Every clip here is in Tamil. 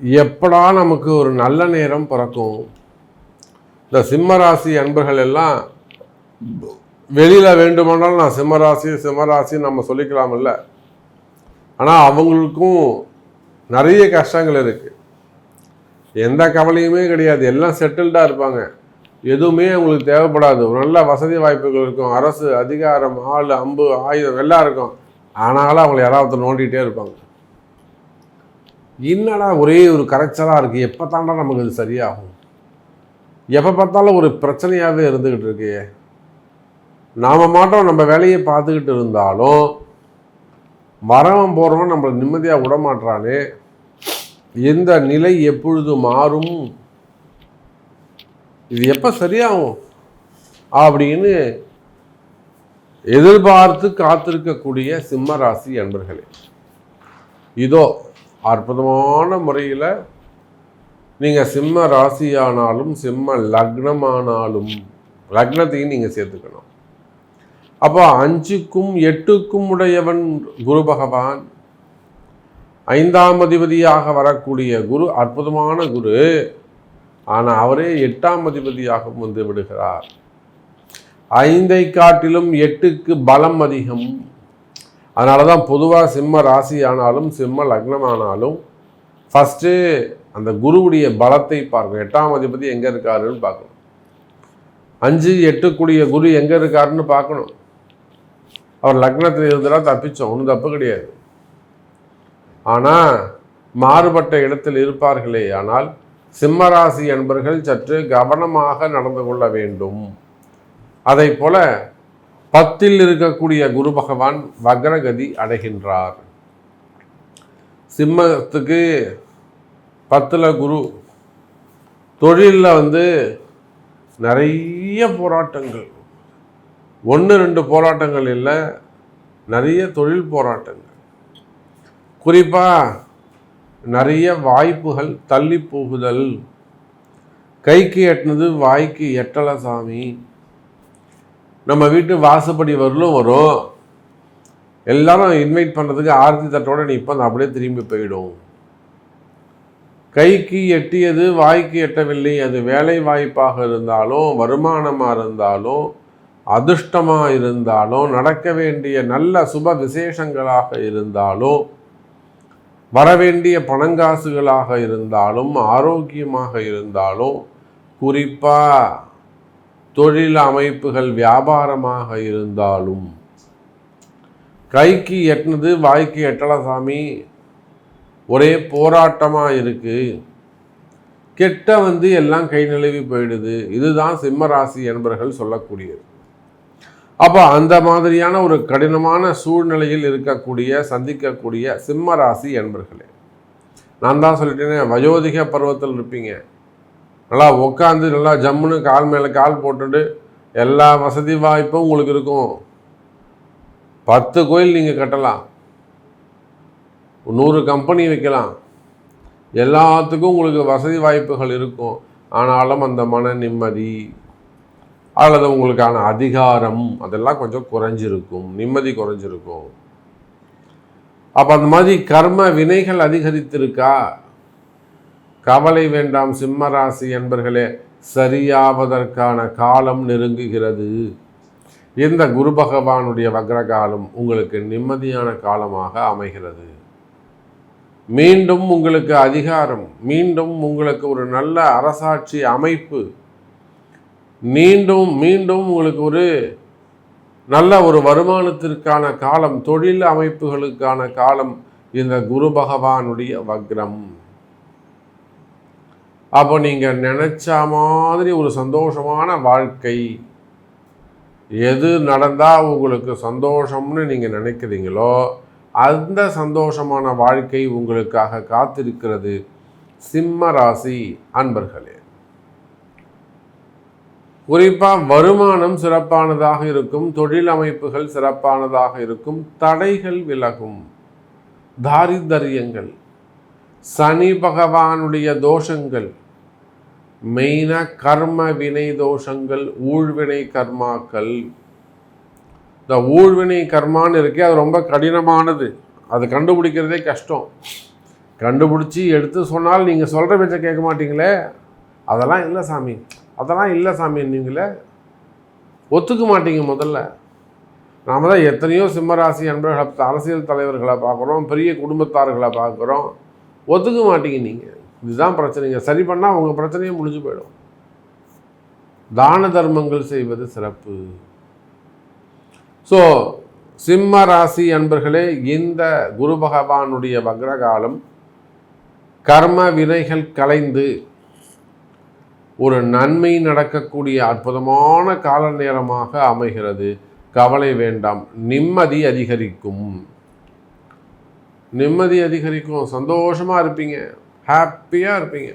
எப்படா நமக்கு ஒரு நல்ல நேரம் பிறக்கும்? இந்த சிம்மராசி அன்பர்கள் எல்லாம் வெளியில் வேண்டுமானாலும் நான் சிம்மராசி சிம்மராசி நம்ம சொல்லிக்கலாமில்ல ஆனால் அவங்களுக்கும் நிறைய கஷ்டங்கள் இருக்குது எந்த கவலையுமே கிடையாது. எல்லாம் செட்டில்டாக இருப்பாங்க. எதுவுமே அவங்களுக்கு தேவைப்படாது. ஒரு நல்ல வசதி வாய்ப்புகள் இருக்கும். அரசு அதிகாரம் ஆள் அம்பு ஆயுதம் எல்லாம் இருக்கும். ஆனாலும் அவங்கள யாராவது நோண்டிகிட்டே இருப்பாங்க. என்னடா ஒரே ஒரு கரைச்சலாக இருக்குது எப்போ தாண்டா நமக்கு இது சரியாகும்? எப்போ பார்த்தாலும் ஒரு பிரச்சனையாகவே இருந்துக்கிட்டு இருக்கே. நாம் மாட்டோம் நம்ம வேலையை பார்த்துக்கிட்டு இருந்தாலும் வரவன் போகிறவன் நம்மளை நிம்மதியாக விடமாட்டானே எந்த நிலை எப்பொழுது மாறும்? இது எப்போ சரியாகும்? அப்படின்னு எதிர்பார்த்து காத்திருக்கக்கூடிய சிம்ம ராசி அன்பர்களே இதோ அற்புதமான முறையில் நீங்கள் சிம்ம ராசியானாலும் சிம்ம லக்னமானாலும் லக்னத்தையும் நீங்கள் சேர்த்துக்கணும். அப்போ அஞ்சுக்கும் எட்டுக்கும் உடையவன் குரு பகவான். ஐந்தாம் அதிபதியாக வரக்கூடிய குரு அற்புதமான குரு. ஆனால் அவரே எட்டாம் அதிபதியாக வந்து விடுகிறார். ஐந்தை காட்டிலும் எட்டுக்கு பலம் அதிகம். அதனால தான் பொதுவாக சிம்ம ராசி ஆனாலும் சிம்ம லக்னமானாலும் ஃபஸ்ட்டு அந்த குருவுடைய பலத்தை பார்க்கணும். எட்டாம் அதிபதி எங்கே இருக்காருன்னு பார்க்கணும். அஞ்சு எட்டுக்குடிய குரு எங்கே இருக்காருன்னு பார்க்கணும். அவர் லக்னத்தில் இருந்தால் தப்பிச்சோம். ஒன்றும் தப்பு கிடையாது. ஆனால் மாறுபட்ட இடத்தில் இருப்பார்களே. ஆனால் சிம்மராசி என்பர்கள் சற்று கவனமாக நடந்து கொள்ள வேண்டும். அதை போல பத்தில் இருக்கக்கூடிய குரு பகவான் வக்ரகதி அடைகின்றார். சிம்மத்துக்கு பத்தில் குரு தொழிலில் வந்து நிறைய போராட்டங்கள். ஒன்று ரெண்டு போராட்டங்கள் இல்லை நிறைய தொழில் போராட்டங்கள். குறிப்பாக நிறைய வாய்ப்புகள் தள்ளி போகுதல். கைக்கு எட்டினது வாய்க்கு எட்டலை சாமி. நம்ம வீட்டு வாசப்படி வரலும் வரும். எல்லாரும் இன்வைட் பண்ணுறதுக்கு ஆர்த்தி தட்டோட நீ இப்போ அப்படியே திரும்பி போயிடும். கைக்கு எட்டியது வாய்க்கு எட்டவில்லை. அது வேலை வாய்ப்பாக இருந்தாலும் வருமானமாக இருந்தாலும் அதிர்ஷ்டமாக இருந்தாலும் நடக்க வேண்டிய நல்ல சுப விசேஷங்களாக இருந்தாலும் வரவேண்டிய பணங்காசுகளாக இருந்தாலும் ஆரோக்கியமாக இருந்தாலும் குறிப்பாக தொழில் அமைப்புகள் வியாபாரமாக இருந்தாலும் கைக்கு எட்டினது வாய்க்கு எட்டல சாமி. ஒரே போராட்டமாக இருக்குது கெட்ட வந்து எல்லாம் கை நழுவி போயிடுது. இதுதான் சிம்ம ராசி என்பர்கள் சொல்லக்கூடியது. அப்போ அந்த மாதிரியான ஒரு கடினமான சூழ்நிலையில் இருக்கக்கூடிய சந்திக்கக்கூடிய சிம்ம ராசி என்பர்களே. நான் தான் சொல்லிட்டேனே வயோதிக பருவத்தில் இருப்பீங்க. நல்லா உட்காந்து நல்லா ஜம்முன்னு கால் மேலே கால் போட்டுட்டு எல்லா வசதி வாய்ப்பும் உங்களுக்கு இருக்கும். பத்து கோயில் நீங்கள் கட்டலாம். நூறு கம்பெனி வைக்கலாம். எல்லாத்துக்கும் உங்களுக்கு வசதி வாய்ப்புகள் இருக்கும். ஆனாலும் அந்த மன நிம்மதி அல்லது உங்களுக்கான அதிகாரம் அதெல்லாம் கொஞ்சம் குறைஞ்சிருக்கும். நிம்மதி குறைஞ்சிருக்கும். அப்போ அந்த மாதிரி கர்ம வினைகள் அதிகரித்திருக்கா? கவலை வேண்டாம் சிம்மராசி என்பர்களே சரியாவதற்கான காலம் நெருங்குகிறது. இந்த குரு பகவானுடைய வக்ரகாலம் உங்களுக்கு நிம்மதியான காலமாக அமைகிறது. மீண்டும் உங்களுக்கு அதிகாரம் மீண்டும் உங்களுக்கு ஒரு நல்ல அரசாட்சி அமைப்பு மீண்டும் மீண்டும் உங்களுக்கு ஒரு நல்ல ஒரு வருமானத்திற்கான காலம் தொழில் அமைப்புகளுக்கான காலம் இந்த குரு பகவானுடைய வக்ரம். அப்போ நீங்கள் நினச்ச மாதிரி ஒரு சந்தோஷமான வாழ்க்கை எது நடந்தால் உங்களுக்கு சந்தோஷம்னு நீங்கள் நினைக்கிறீங்களோ அந்த சந்தோஷமான வாழ்க்கை உங்களுக்காக காத்திருக்கிறது சிம்ம ராசி அன்பர்களே. குறிப்பாக வருமானம் சிறப்பானதாக இருக்கும் தொழில் அமைப்புகள் சிறப்பானதாக இருக்கும் தடைகள் விலகும் தாரிதரியங்கள் சனி பகவானுடைய தோஷங்கள் மெயினாக கர்ம வினை தோஷங்கள் ஊழ்வினை கர்மாக்கள். இந்த ஊழ்வினை கர்மான்னு இருக்கே அது ரொம்ப கடினமானது. அது கண்டுபிடிக்கிறதே கஷ்டம். கண்டுபிடிச்சி எடுத்து சொன்னால் நீங்கள் சொல்கிற பேச்சை கேட்க மாட்டீங்களே. அதெல்லாம் இல்லை சாமி. அதெல்லாம் இல்லை சாமி நீங்களே. ஒத்துக்க மாட்டீங்க முதல்ல. நாம் தான் எத்தனையோ சிம்மராசி அன்பர்களை அரசியல் தலைவர்களை பார்க்குறோம் பெரிய குடும்பத்தார்களை பார்க்குறோம். ஒத்துக்க மாட்டீங்க நீங்கள் இதுதான் பிரச்சனைங்க. சரி பண்ணால் உங்கள் பிரச்சனையும் முடிஞ்சு போயிடும். தான தர்மங்கள் செய்வது சிறப்பு. ஸோ சிம்ம ராசி அன்பர்களே இந்த குரு பகவானுடைய வக்ரகாலம் கர்ம வினைகள் கலைந்து ஒரு நன்மை நடக்கக்கூடிய அற்புதமான கால நேரமாக அமைகிறது. கவலை வேண்டாம். நிம்மதி அதிகரிக்கும். நிம்மதி அதிகரிக்கும். சந்தோஷமாக இருப்பீங்க. ஹாப்பியாக இருப்பீங்க.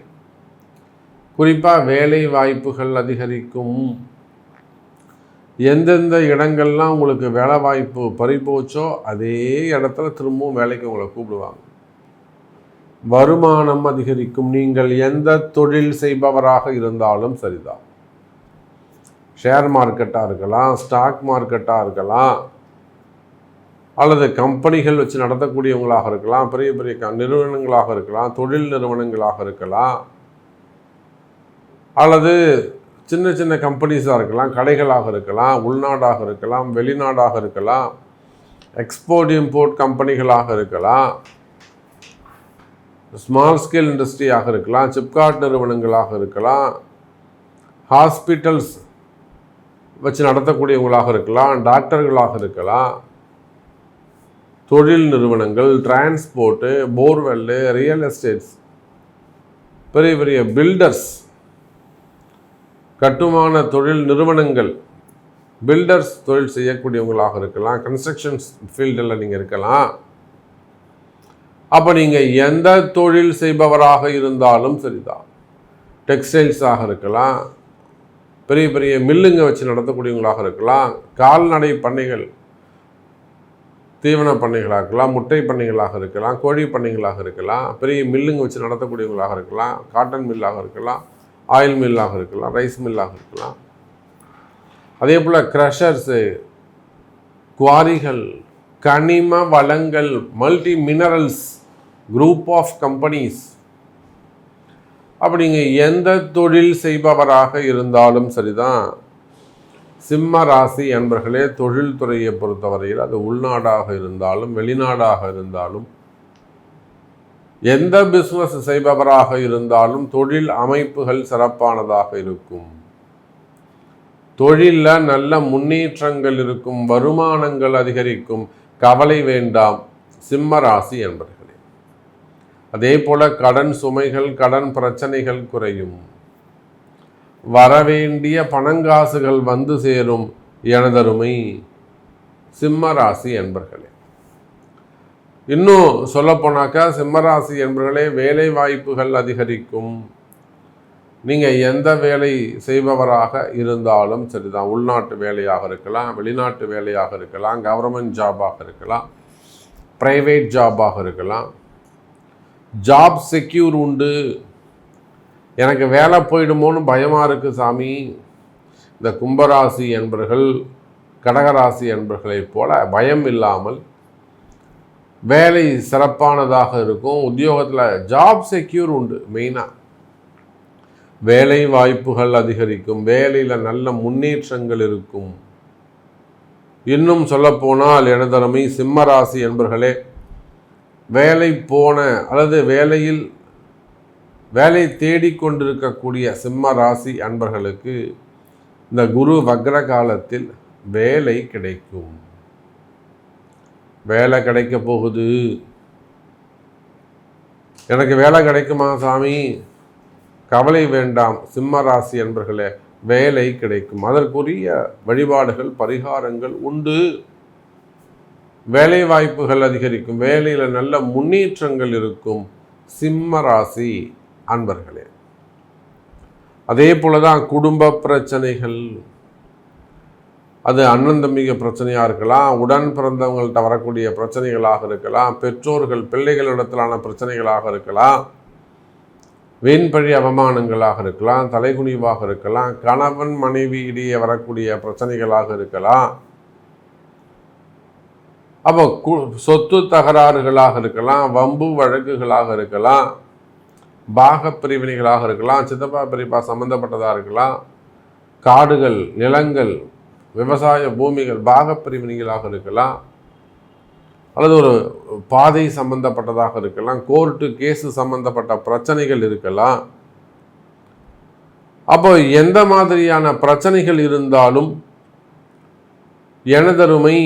குறிப்பாக வேலை வாய்ப்புகள் அதிகரிக்கும். எந்தெந்த இடங்கள்லாம் உங்களுக்கு வேலை வாய்ப்பு பறிபோச்சோ அதே இடத்துல திரும்பவும் வேலைக்கு உங்களை கூப்பிடுவாங்க. வருமானம் அதிகரிக்கும். நீங்கள் எந்த தொழில் செய்பவராக இருந்தாலும் சரிதான். ஷேர் மார்க்கெட்டாக இருக்கலாம் ஸ்டாக் மார்க்கெட்டாக இருக்கலாம். அல்லது கம்பெனிகள் வச்சு நடத்தக்கூடியவங்களாக இருக்கலாம் பெரிய பெரிய க நிறுவனங்களாக இருக்கலாம் தொழில் நிறுவனங்களாக இருக்கலாம். அல்லது சின்ன சின்ன கம்பெனிஸாக இருக்கலாம் கடைகளாக இருக்கலாம் உள்நாடாக இருக்கலாம் வெளிநாடாக இருக்கலாம் எக்ஸ்போர்ட் இம்போர்ட் கம்பெனிகளாக இருக்கலாம் ஸ்மால் ஸ்கேல் இண்டஸ்ட்ரியாக இருக்கலாம் சிப்காட் நிறுவனங்களாக இருக்கலாம் ஹாஸ்பிட்டல்ஸ் வச்சு நடத்தக்கூடியவங்களாக இருக்கலாம் டாக்டர்களாக இருக்கலாம். தொழில் நிறுவனங்கள் டிரான்ஸ்போர்ட்டு போர்வெல்லு ரியல் எஸ்டேட்ஸ் பெரிய பெரிய பில்டர்ஸ் கட்டுமான தொழில் நிறுவனங்கள் பில்டர்ஸ் தொழில் செய்யக்கூடியவங்களாக இருக்கலாம் கன்ஸ்ட்ரக்ஷன்ஸ் ஃபீல்டில் நீங்கள் இருக்கலாம். அப்போ நீங்கள் எந்த தொழில் செய்பவராக இருந்தாலும் சரிதான். டெக்ஸ்டைல்ஸாக இருக்கலாம் பெரிய பெரிய மில்லுங்க வச்சு நடத்தக்கூடியவங்களாக இருக்கலாம் கால்நடை பண்ணைகள் தீவன பண்ணைகளாக இருக்கலாம் முட்டை பண்ணைகளாக இருக்கலாம் கோழி பண்ணைகளாக இருக்கலாம் பெரிய மில்லுங்க வச்சு நடத்தக்கூடியவங்களாக இருக்கலாம் காட்டன் மில்லாக இருக்கலாம் ஆயில் மில்லாக இருக்கலாம் ரைஸ் மில்லாக இருக்கலாம். அதே போல் க்ரஷர்ஸு குவாரிகள் கனிம வளங்கள் multi minerals group of companies அப்படிங்க எந்த தொழில் செய்பவராக இருந்தாலும் சரிதான். சிம்ம ராசி என்பர்களே தொழில்துறையை பொறுத்தவரையில் அது உள்நாடாக இருந்தாலும் வெளிநாடாக இருந்தாலும் எந்த பிஸ்னஸ் செய்பவராக இருந்தாலும் தொழில் அமைப்புகள் சிறப்பானதாக இருக்கும். தொழிலில் நல்ல முன்னேற்றங்கள் இருக்கும் வருமானங்கள் அதிகரிக்கும் கவலை வேண்டாம் சிம்ம ராசி என்பர்களே. அதே போல கடன் சுமைகள் கடன் பிரச்சனைகள் குறையும். வரவேண்டிய பணங்காசுகள் வந்து சேரும் எனதருமை சிம்மராசி என்பர்களே. இன்னும் சொல்லப்போனாக்கா சிம்மராசி என்பர்களே வேலை வாய்ப்புகள் அதிகரிக்கும். நீங்கள் எந்த வேலை செய்பவராக இருந்தாலும் சரிதான். உள்நாட்டு வேலையாக இருக்கலாம் வெளிநாட்டு வேலையாக இருக்கலாம் கவர்மெண்ட் ஜாபாக இருக்கலாம் ப்ரைவேட் ஜாபாக இருக்கலாம். ஜாப் செக்யூர் உண்டு. எனக்கு வேலை போயிடுமோன்னு பயமாக இருக்குது சாமி. இந்த கும்பராசி என்பர்கள் கடகராசி என்பர்களைப் போல பயம் இல்லாமல் வேலை சிறப்பானதாக இருக்கும். உத்தியோகத்தில் ஜாப் செக்யூர் உண்டு மெயினாக வேலை வாய்ப்புகள் அதிகரிக்கும் வேலையில் நல்ல முன்னேற்றங்கள் இருக்கும். இன்னும் சொல்லப்போனால் எனதரமை சிம்மராசி என்பர்களே வேலை போன அல்லது வேலையில் வேலை தேடிக்கொண்டிருக்கக்கூடிய சிம்ம ராசி அன்பர்களுக்கு இந்த குரு வக்ர காலத்தில் வேலை கிடைக்கும். வேலை கிடைக்க போகுது. எனக்கு வேலை கிடைக்குமா சாமி? கவலை வேண்டாம் சிம்ம ராசி அன்பர்களே வேலை கிடைக்கும். அதற்குரிய வழிபாடுகள் பரிகாரங்கள் உண்டு. வேலை வாய்ப்புகள் அதிகரிக்கும். வேலையில் நல்ல முன்னேற்றங்கள் இருக்கும். சிம்ம ராசி. அன்பர்களே அதே போல தான் குடும்ப பிரச்சனைகள். அது அண்ணன் தம்பிக பிரச்சனையாக இருக்கலாம் உடன் பிறந்தவங்கள்ட்ட வரக்கூடிய பிரச்சனைகளாக இருக்கலாம் பெற்றோர்கள் பிள்ளைகளிடத்திலான பிரச்சனைகளாக இருக்கலாம் வீண்பழி அவமானங்களாக இருக்கலாம் தலைகுனிவாக இருக்கலாம் கணவன் மனைவி இடையே வரக்கூடிய பிரச்சனைகளாக இருக்கலாம். அப்போ சொத்து தகராறுகளாக இருக்கலாம் வம்பு வழக்குகளாக இருக்கலாம். பாக பிரிவினைகளாக இருக்கலாம் சித்தப்பா பெரியப்பா சம்மந்தப்பட்டதாக இருக்கலாம் காடுகள் நிலங்கள் விவசாய பூமிகள் பாக பிரிவினைகளாக இருக்கலாம் அல்லது ஒரு பாதை சம்பந்தப்பட்டதாக இருக்கலாம் கோர்ட்டு கேஸு சம்பந்தப்பட்ட பிரச்சனைகள் இருக்கலாம். அப்போ எந்த மாதிரியான பிரச்சனைகள் இருந்தாலும் எனதருமை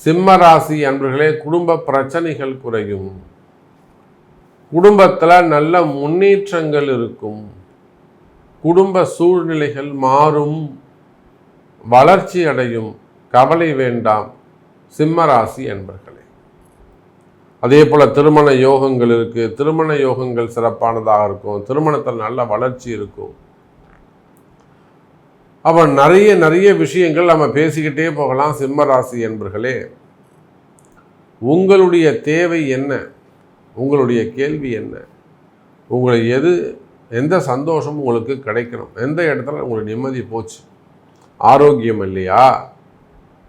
சிம்மராசி அன்பர்களே குடும்ப பிரச்சனைகள் குறையும். குடும்பத்தில் நல்ல முன்னேற்றங்கள் இருக்கும். குடும்ப சூழ்நிலைகள் மாறும். வளர்ச்சி அடையும். கவலை வேண்டாம். சிம்மராசி என்பர்களே. அதே போல் திருமண யோகங்கள் இருக்குது திருமண யோகங்கள் சிறப்பானதாக இருக்கும். திருமணத்தில் நல்ல வளர்ச்சி இருக்கும். அப்போ நிறைய நிறைய விஷயங்கள் நம்ம பேசிக்கிட்டே போகலாம். சிம்மராசி என்பர்களே. உங்களுடைய தேவை என்ன? உங்களுடைய கேள்வி என்ன? உங்களை எது எந்த சந்தோஷம் உங்களுக்கு கிடைக்கணும்? எந்த இடத்துல உங்களுக்கு நிம்மதி போச்சு? ஆரோக்கியம் இல்லையா?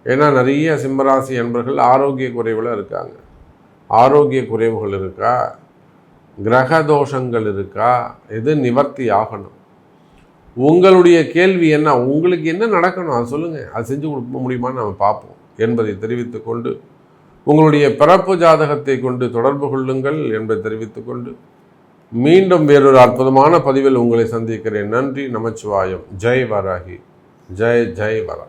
ஏன்னா நிறைய சிம்மராசி என்பர்கள் ஆரோக்கிய குறைவில் இருக்காங்க. ஆரோக்கிய குறைவுகள் இருக்கா? கிரக தோஷங்கள் இருக்கா? எது நிவர்த்தி ஆகணும்? உங்களுடைய கேள்வி என்ன? உங்களுக்கு என்ன நடக்கணும்? அது சொல்லுங்கள் அது செஞ்சு கொடுக்க முடியுமான்னு நம்ம பார்ப்போம். என்பதை தெரிவித்துக்கொண்டு உங்களுடைய பிறப்பு ஜாதகத்தை கொண்டு தொடர்பு கொள்ளுங்கள் என்பதை தெரிவித்துக் கொண்டு மீண்டும் வேறொரு அற்புதமான பதிவில் உங்களை சந்திக்கிறேன். நன்றி நமச்சிவாயம். ஜெய் வராகி. ஜெய் ஜெய் வரா